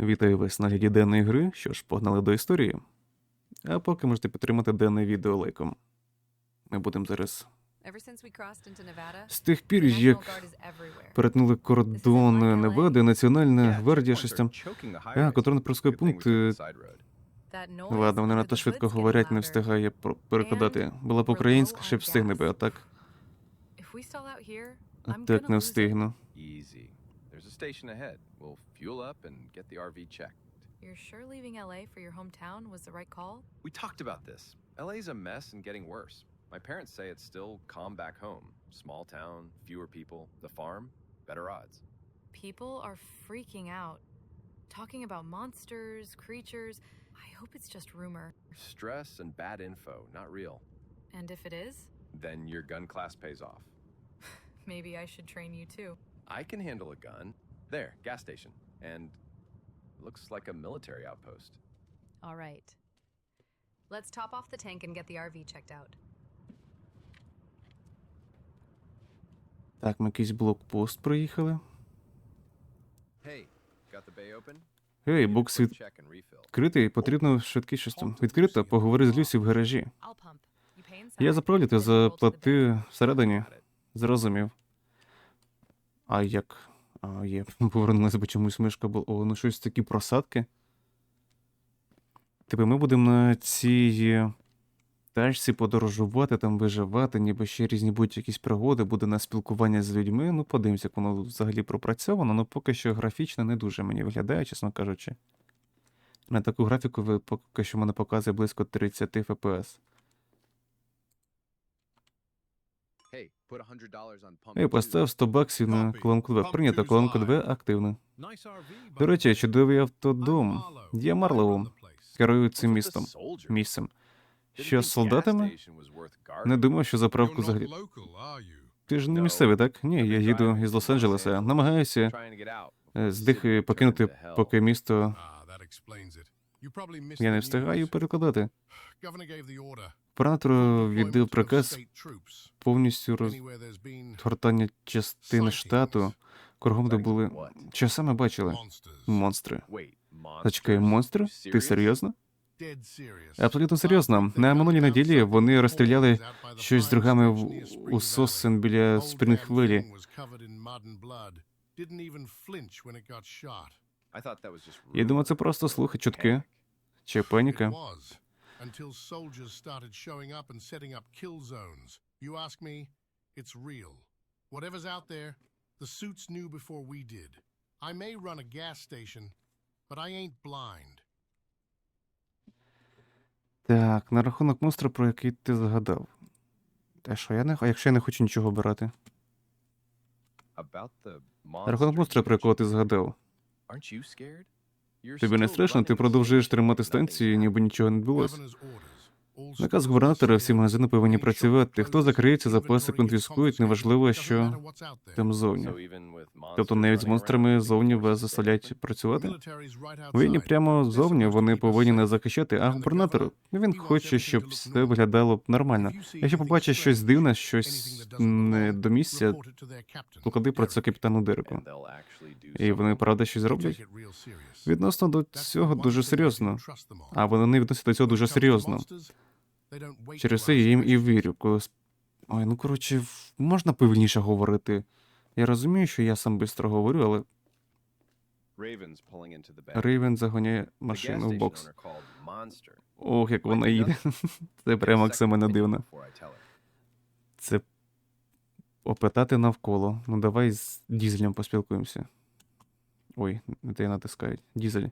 Вітаю вас на гляді денної гри. Що ж, погнали до історії. А поки можете підтримати денне відео лайком. Ми будемо зараз. З тих пір, як Перетнули кордон Невади, Національна гвардія шестям. А, контрольно-пропускний пункт. е, Ладно, вони надто швидко говорять, не встигає перекладати. Була б українська, ще б встигне би, а так. А так не встигну. Easy. There's a station ahead. We'll fuel up and get the RV checked. You're sure leaving LA for your hometown was the right call? We talked about this. LA's a mess and getting worse. My parents say it's still calm back home. Small town, fewer people. The farm, better odds. People are freaking out. Talking about monsters, creatures. I hope it's just rumor. Stress and bad info, not real. And if it is, Then your gun class pays off. maybe I should train you too. I can handle a gun. There, gas station. And looks like a military outpost. All right. Let's top off the tank and get the RV checked out. Так, ми якийсь блокпост проїхали. Hey, got the bay open? Гей, бокс quick від... check and refill. відкритий, потрібно швидкий щось там. Відкрито, поговори з Люсі в гаражі. I'll pump. You pay inside. Я заправлю, ти заплати всередині. Зрозумів. А як? А, є. Повернулася, бо чомусь мишка була. О, ну щось такі просадки. Типу, ми будемо на цій тачці подорожувати, там виживати, ніби ще різні будуть якісь пригоди, буде на спілкування з людьми. Ну, подивимося, як воно взагалі пропрацьовано, ну поки що графічно не дуже мені виглядає, чесно кажучи. На таку графіку ви поки що мене показує близько 30 FPS. Hey, put $100 on pump Ей, two. постав 100 баксів на колонку 2. Прийнято, колонку 2 активно. До речі, чудовий автодом. Я Марлоу. Керую цим містом. Місцем. Що з солдатами? Не думав, що заправку взагалі. Ти ж не місцевий, так? Ні, я їду із Лос-Анджелеса. Намагаюся е, з дихи покинути, поки місто. Я не встигаю перекладати. Губернатору віддав приказ повністю розгортання частини штату, кругом де були. Що саме бачили? Монстри. Wait, Зачекай, монстри? Ти серйозно? Абсолютно серйозно. На минулій неділі вони розстріляли щось з другами в, у біля was just Я думаю, це просто слухи, чутки чи паніка. Until soldiers started showing up and setting up kill zones. You ask me, it's real. Whatever's out there, the suits knew before we did. I may run a gas station, but I ain't blind. Так, на рахунок монстра, про який ти згадав. Та що, я не а якщо я не хочу нічого обирати? About the На рахунок monster монстра, you про якого ти mentioned. згадав. Aren't you scared? Тобі не страшно, ти продовжуєш тримати станції, станцію, ніби нічого не відбулося. Наказ губернатора, всі магазини повинні працювати. Хто закриється, запаси конфіскують, неважливо, що там with Тобто навіть з монстрами the вас open? працювати? Воєнні прямо to вони повинні нас захищати, а губернатор, ну він хоче, щоб все виглядало б нормально. Якщо побачиш щось дивне, щось не до місця, поклади про це капітану Дереку. І вони правда щось зроблять? Відносно до цього дуже серйозно. А вони не відносяться до цього дуже серйозно. Через це я їм і вірю. Коли... Ой, ну коротше, можна повільніше говорити. Я розумію, що я сам швидко говорю, але. Рейвен загоняє машину в бокс. Ох, як вона їде. Це прямо opinion дивно. Це опитати навколо. Ну давай з дізелем поспілкуємося. Ой, не те натискають. Дізель.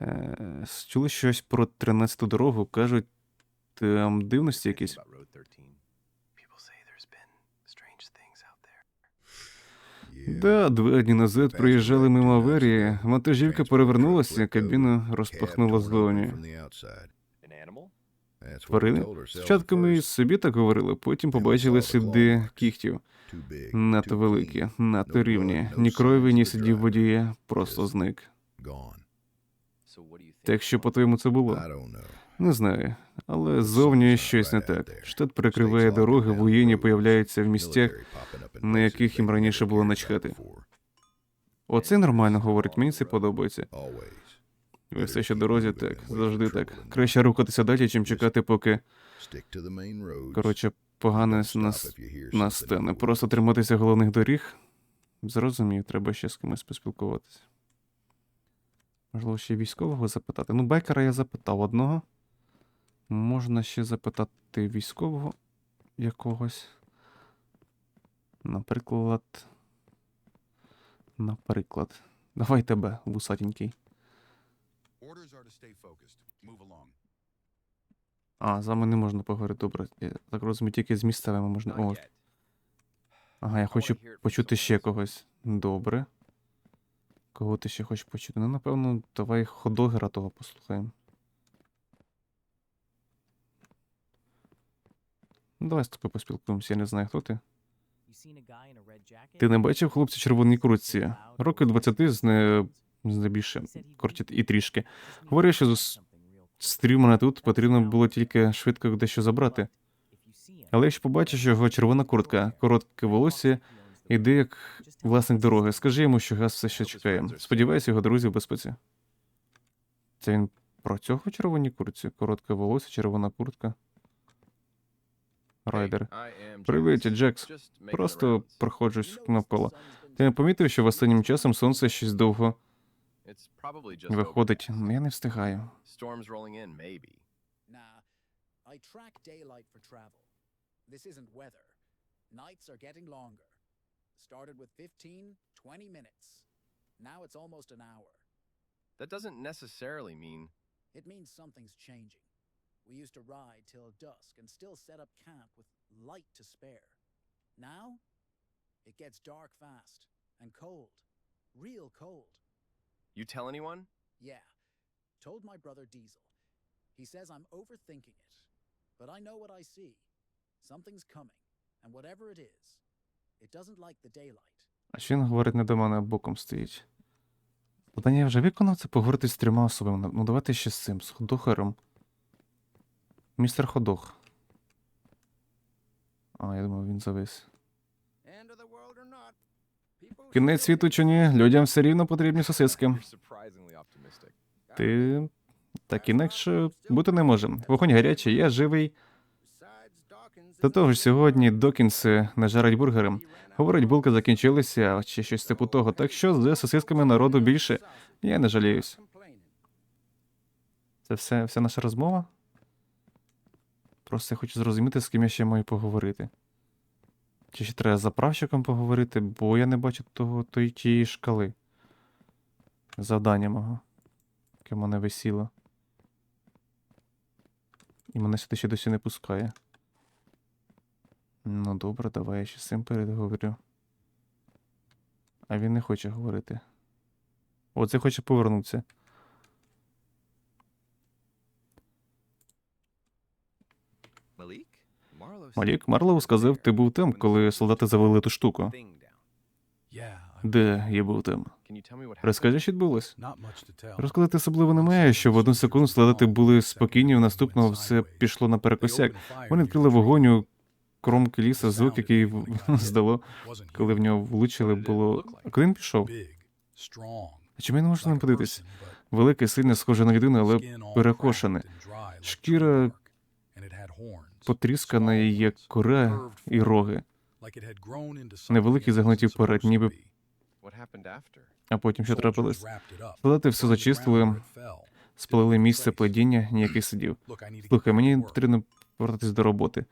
Е, чули щось про 13-ту дорогу, кажуть, там дивності якісь. About Road 13. People say there's been strange things out there. Да, два дні назад проїжджали мимо аварії, вантажівка перевернулася, кабіна розпахнула ззовні. Тварини? Спочатку ми собі так говорили, потім побачили сліди кігтів. Надто великі, надто рівні. Ні крові, ні слідів водія, просто зник. So what do you think? Так що, по-твоєму, це було? Не знаю. Але ззовні щось не так. Штат перекриває дороги, воєнні появляються в місцях, на яких їм раніше було начхати. Оце нормально говорить, мені це подобається. Ви все ще дорозі так, завжди так. Краще рухатися далі, чим чекати, поки, коротше, погане нас настане. Просто триматися головних доріг. Зрозумів, треба ще з кимось поспілкуватися. Можливо, ще військового запитати. Ну, байкера я запитав одного. Можна ще запитати військового якогось. Наприклад. Наприклад. Давай тебе, вусатенький. А, з вами не можна поговорити. Добре. Я так розумію, тільки з місцевими можна. О. Ага, я хочу почути ще когось. Добре. Кого ти ще хочеш почути? Ну, напевно, давай ходогера того послухаємо. Ну, давай з тобою поспілкуємося, я не знаю, хто ти. Ти не бачив хлопця червоній куртці? Років 20 з не, з не більше, коротше, і трішки. Говорив, що з- Стрів мене тут потрібно було тільки швидко дещо забрати. Але якщо побачиш його червона куртка, коротке волосся, іди як власник дороги. Скажи йому, що газ все ще чекає. Сподіваюся, його друзі в безпеці. Це він про цього в червоній куртці? Коротке волосся, червона куртка. Райдер. Привіт, Джекс. Просто проходжусь навколо. Ти не помітив, що останнім часом сонце щось довго виходить? Я не встигаю. Nights are getting longer. Started with 15, 20 minutes. Now it's almost an hour. That doesn't necessarily mean It means something's changing. We used to ride till dusk and still set up camp with light to spare. Now, it gets dark fast and cold. Real cold. you tell anyone. Yeah. Told my brother Diesel. He says I'm overthinking it. But I know what I see. Something's coming. And whatever it is, А що він говорить не до мене, а боком стоїть. Завдання я вже виконав це поговорити з трьома особами. Ну давайте ще з цим, з ходохером. Містер Ходох. А, я думав, він завис. Кінець світу чи ні, людям все рівно потрібні сосиски. Ти так інакше бути не може. Вогонь гарячий, я живий. До того ж, сьогодні Докінси не жарять бургери. Говорить, булки закінчилися, чи щось типу того. Так що з сосисками народу більше. Я не жаліюсь. Це все, вся наша розмова? Просто я хочу зрозуміти, з ким я ще маю поговорити. Чи ще треба з заправщиком поговорити, бо я не бачу того тої тієї шкали. Завдання мого. Яке мене висіло. І мене сюди ще досі не пускає. Ну добре, давай я ще з цим переговорю. А він не хоче говорити. Оце хоче повернутися. Малік Марлоу сказав, ти був там, коли солдати завели ту штуку. Де я був там? Розкажи, що відбулось? Розказати особливо немає, що в одну секунду солдати були спокійні, в наступного все пішло наперекосяк. Вони відкрили вогонь у кромки ліса, звук, який здало, коли в нього влучили, було. А коли він пішов? А чому я не можу на ним подивитись? Велике, сильне, схоже на людину, але перекошене. Шкіра потріскана, і як кора і роги, невеликий загнуті вперед, ніби а потім що трапилось? Солдати все зачистили, спалили місце падіння, ніякий сидів. Слухай, мені потрібно повертатись до роботи.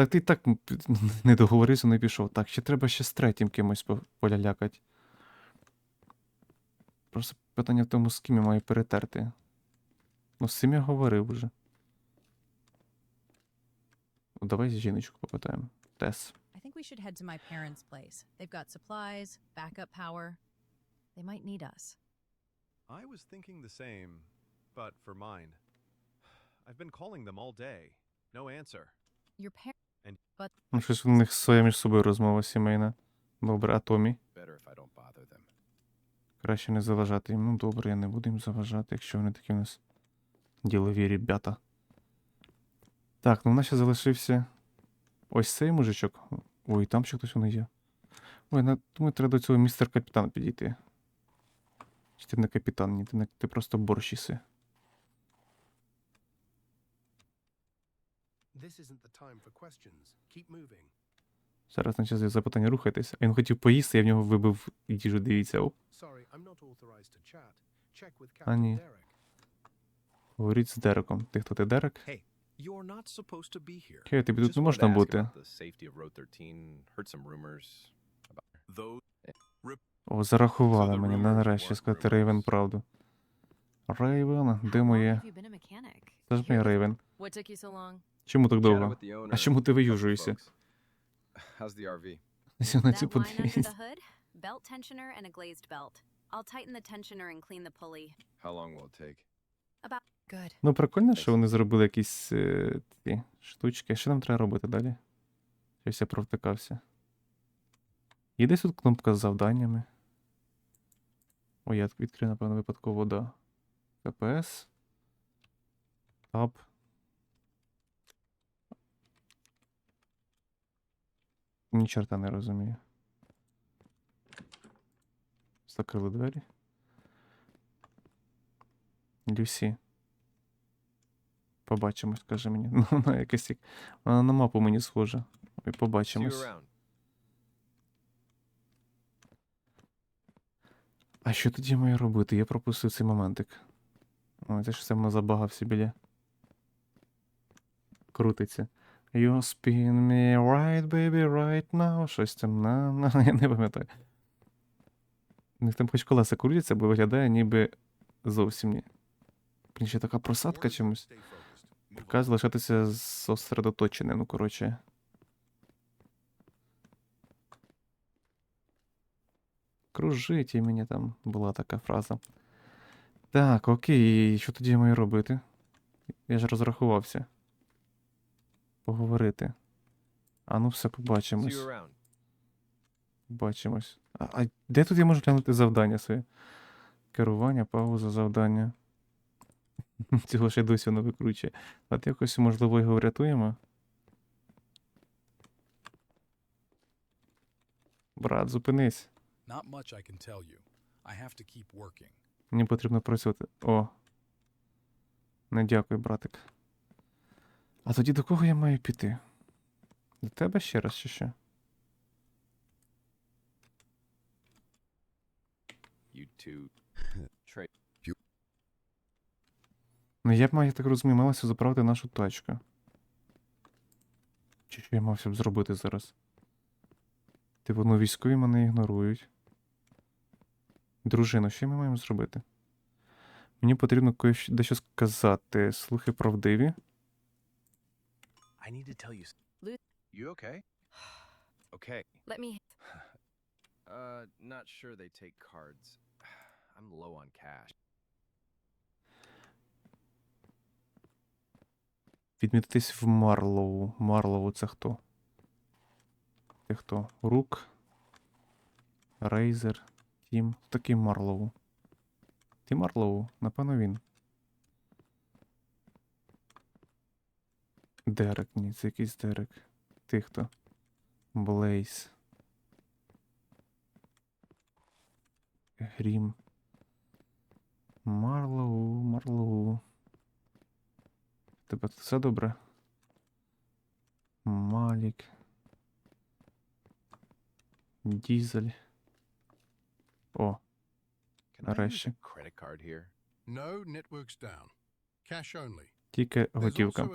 Так ти так не договорився, не пішов. Так, ще треба ще з третім кимось по- полялякать. Просто питання в тому, з ким я маю перетерти. Ну, з цим я говорив уже. Ну, Давай жіночку попитаємо. Тес. I think we should head to my parents' place. They've got supplies, backup power. They might need us. I was thinking the same, but for mine. I've been calling them all day. No answer. Your parents. Ну, щось у них своя між собою розмова сімейна. Добре, а Томі? Краще не заважати їм. Ну добре, я не буду їм заважати, якщо вони такі у нас ділові ребята. Так, ну в нас ще залишився ось цей мужичок. Ой, там ще хтось у них є. Ой, на... думаю, треба до цього містер капітан підійти. Чи ти не капітан, ні, ти, не, ти просто борщ їси. Зараз на час запитання рухайтеся. Він хотів поїсти, я в нього вибив їжу, дивіться. Оп, Sorry, I'm not authorized to chat. Check with А, Captain ні. Derek. говоріть з Дереком. Ти хто ти Дерек? Hey, you're not supposed to be here. Окей, тобі тут не можна бути. the safety of Road 13. Heard some rumors about Those О, зарахували So мені нарешті сказати Рейвен правду. Рейвен, де моє? Це ж моє Рейвен. Чому так довго? А чому ти виюжуєшся? цю подивіться. Belt tensioner and a glazed belt. I'll tighten the tensioner and clean the pulley. How long will it take? Good. Ну, прикольно, що вони зробили якісь е, ці штучки. Що нам треба робити далі? Щось я провтикався. Є десь тут кнопка з завданнями. О, я відкрив, напевно, випадково, да. КПС. Таб. Ні чорта не розумію. Закрили двері. Люсі. Побачимось, каже мені. Ну, вона якась. як- Вона на мапу мені схожа. You побачимось. А що тоді маю робити? Я пропустив цей моментик. Ой, це ж все мене забагався біля. Крутиться. You spin me right, baby, right now. Щось там на, на, я не пам'ятаю. У них там хоч колеса крутяться, бо виглядає ніби зовсім ні. Блін, ще така просадка чомусь. along. залишатися зосередоточеним, ну коротше. Кружить і мені там була така фраза. Так, окей, що тоді я маю робити? Я ж розрахувався. Поговорити. А ну все, побачимось. Побачимось. А, а де тут я можу глянути завдання своє? Керування, пауза, завдання. Цього ще досі не викручує. От якось, можливо, його врятуємо. Брат, зупинись. Not much I can tell you. I have to keep working. Мені потрібно працювати. О. Не дякую, братик. А тоді до кого я маю піти? До тебе ще раз чи що? Ну я б маю, я так розумію, малася заправити нашу тачку. Чи що я мався б зробити зараз? Типу, ну військові мене ігнорують. Дружино, що ми маємо зробити? Мені потрібно дещо сказати. Слухи правдиві. I need to tell you. s- Lu- You okay? okay. Let me. Uh, not sure they take cards. I'm low on cash. Відмітитись в Марлоу. Марлоу це хто? Це хто? Рук. Рейзер. Тім. Хто Такий Марлоу. Ти Марлоу, напевно він. Дерек, ні, це якийсь Дерек. Ти хто? Блейз. Грім. Марлоу, Марлоу. Тебе тут все добре? Малік. Дізель. О, Нарешті. credit card here? No, network's down. Cash only. Тільки готівка.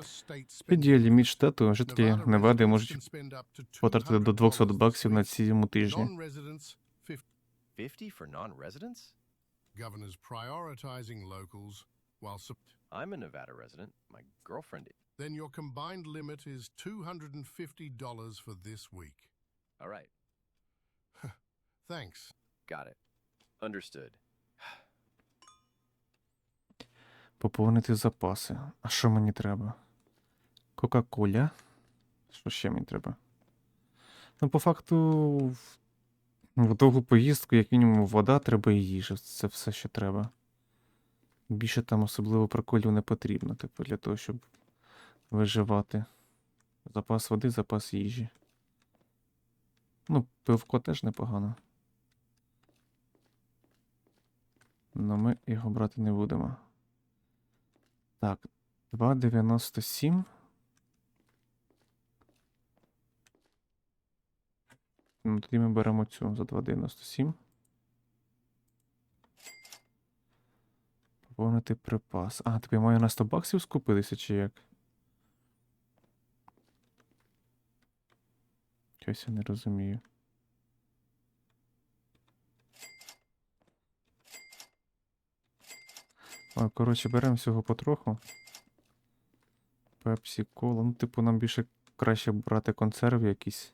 Підє spending ліміт штату, жителі Невади можуть потратити до 200 $200 баксів на цьому тижні. 50. 50 for non-residents? Governors prioritizing locals, while I'm a Nevada resident. My girlfriend is. then your combined limit is $250 for this week. All right. Thanks. Got it. Understood. Поповнити запаси. А що мені треба? Кока-коля. Що ще мені треба? Ну, по факту, в- довгу поїздку, як мінімум, вода треба і їжа. Це все, що треба. Більше там особливо приколів не потрібно, типу, для того, щоб виживати. Запас води, запас їжі. Ну, пивко теж непогано. Но ми його брати не будемо. Так, 2,97. Ну, тоді ми беремо цю за 2,97. Поповнити припас. А, тобі маю на 100 баксів скупитися, чи як? Щось я не розумію. А, коротше, беремо всього потроху. Пепсі, кола. Ну, типу, нам більше краще брати консерви якісь.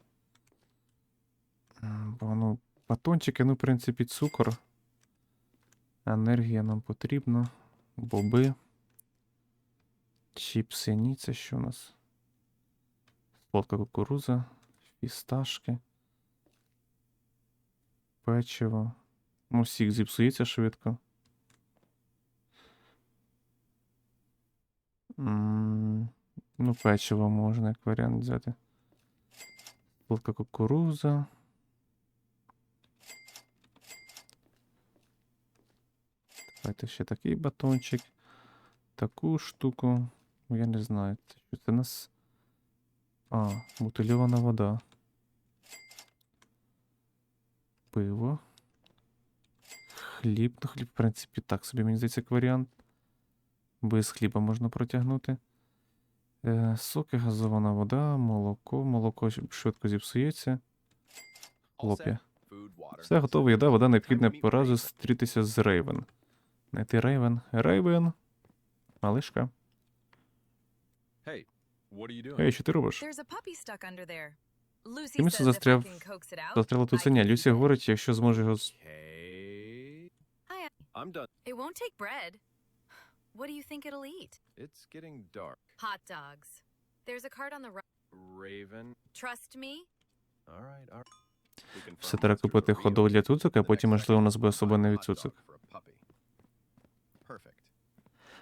Бо ну, батончики, ну, в принципі, цукор. Енергія нам потрібна. Боби. Чіпси, ні, це що у нас? Солодка кукуруза, фісташки. Печиво. Ну, сік зіпсується швидко. М, Ну, печиво можна як варіант взяти. Солодка кукуруза. Давайте ще такий батончик. Таку штуку. Ну, Я не знаю. Це що це у нас. А, бутильована вода. Пиво. Хліб. Ну, хліб, в принципі, так собі, мені здається, як варіант. Без хліба можна протягнути. Е, соки, газована вода, молоко. Молоко швидко зіпсується. Хлоп'я. Все готово, їда, вода необхідна пора зустрітися з Рейвен. Найти Рейвен. Рейвен. Малишка. Ей, що ти робиш? Місце застряв. Застряла тут can Люсі говорить, якщо зможе його. What do you think it'll eat? It's getting dark. Hot dogs. There's a cart on the right. Raven. Trust me. All right, all right. Все треба купити хот-дог для цуцик, а потім, можливо, у нас буде особливий цуцик.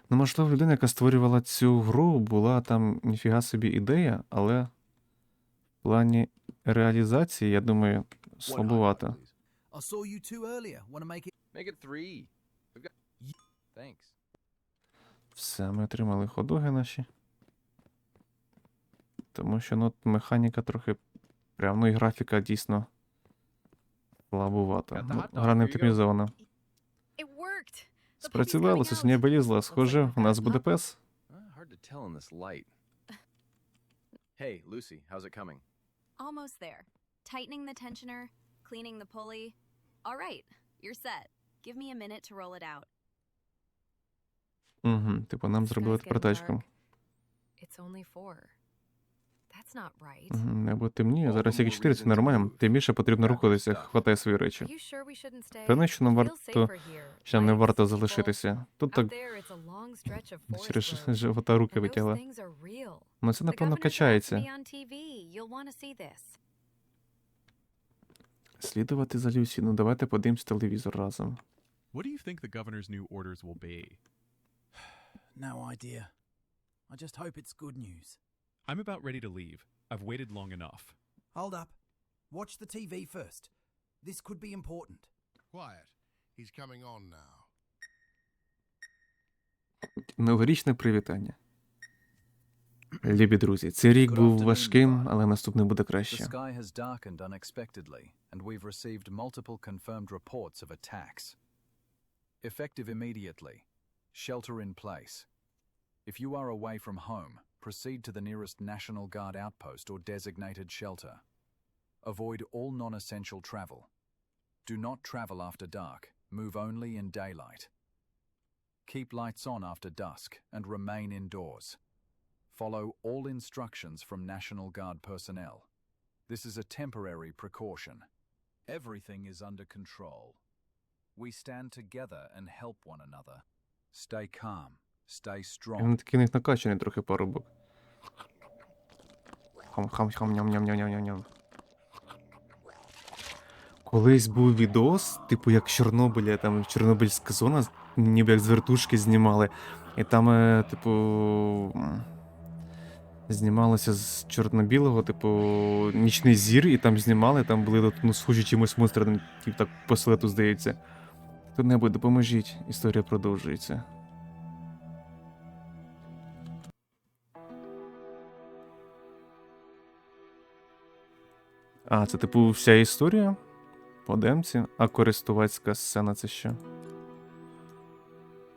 Ну, можливо, людина, яка створювала цю гру, була там ніфіга собі ідея, але в плані реалізації, я думаю, слабувато. please. I saw you two earlier. Want to make it? Make it three. We've got. Thanks. Все, ми отримали ходоги наші. Тому що ну, механіка трохи. Прям, ну і графіка дійсно слабувата. Ну, гра не оптимізована. Спрацювало, out. вилізла. Схоже, у нас буде пес. Uh. Hey, Lucy, how's it coming? Almost there. Tightening the tensioner, cleaning the pulley. All right, you're set. Give me a minute to roll it out. Угу, типу, нам зробили sky's тепер getting тачку. dark. It's only four. That's not right. Угу, небо темніє, зараз more 4, це нормально. Тим більше потрібно рухатися, хватай свої речі. Певно, що нам варто, що нам не варто залишитися. Тут так через живота руки витягла. Ну це, напевно, качається. Слідувати за Люсі. Ну давайте подивимось телевізор разом. What do you think the governor's new orders will be? No idea. I just hope it's good news. I'm about ready to leave. I've waited long enough. Hold up. Watch the TV first. This could be important. Quiet. He's coming on now. Новорічне привітання. Любі друзі, цей рік Good був afternoon, важким, Levi. але наступний буде The краще. sky has darkened unexpectedly, and we've received multiple confirmed reports of attacks. Effective immediately. Shelter in place. If you are away from home, proceed to the nearest National Guard outpost or designated shelter. Avoid all non essential travel. Do not travel after dark. Move only in daylight. Keep lights on after dusk and remain indoors. Follow all instructions from National Guard personnel. This is a temporary precaution. Everything is under control. We stand together and help one another. Він такий не накачаний трохи парубок. Хам-хам-хам, ням-ням-ням-ням-ням. Колись був відос, типу як Чорнобиля, там Чорнобильська зона, ніби як з вертушки знімали. І там, е, типу. Знімалося з чорно-білого, типу, нічний зір, і там знімали, там були ну, схожі чимось монстри, типу, так по силету здається. Хто-небудь допоможіть, історія продовжується. А, це типу вся історія? По демці? А користувацька сцена це що?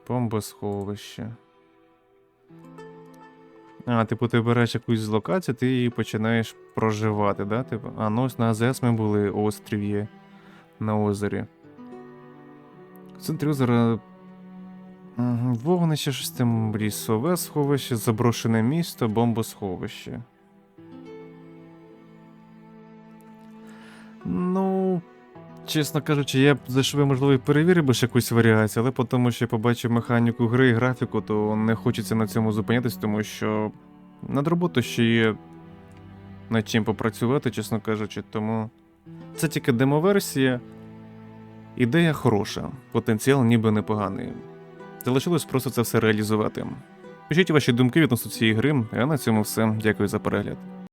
Бомбосховище. А, типу, ти береш якусь з локацій, ти її починаєш проживати, да? Типу, а ну ось на АЗС ми були, острів на озері. Озера. Мгм, Вогнище, щось там лісове сховище, заброшене місто, бомбосховище. Ну, чесно кажучи, я б зайшов, можливо, і перевірив би якусь варіацію, але по тому, що я побачив механіку гри і графіку, то не хочеться на цьому зупинятись, тому що над роботою ще є над чим попрацювати, чесно кажучи, тому це тільки демоверсія. Ідея хороша, потенціал ніби непоганий. Залишилось просто це все реалізувати. Пишіть ваші думки відносно цієї гри, а на цьому все. Дякую за перегляд.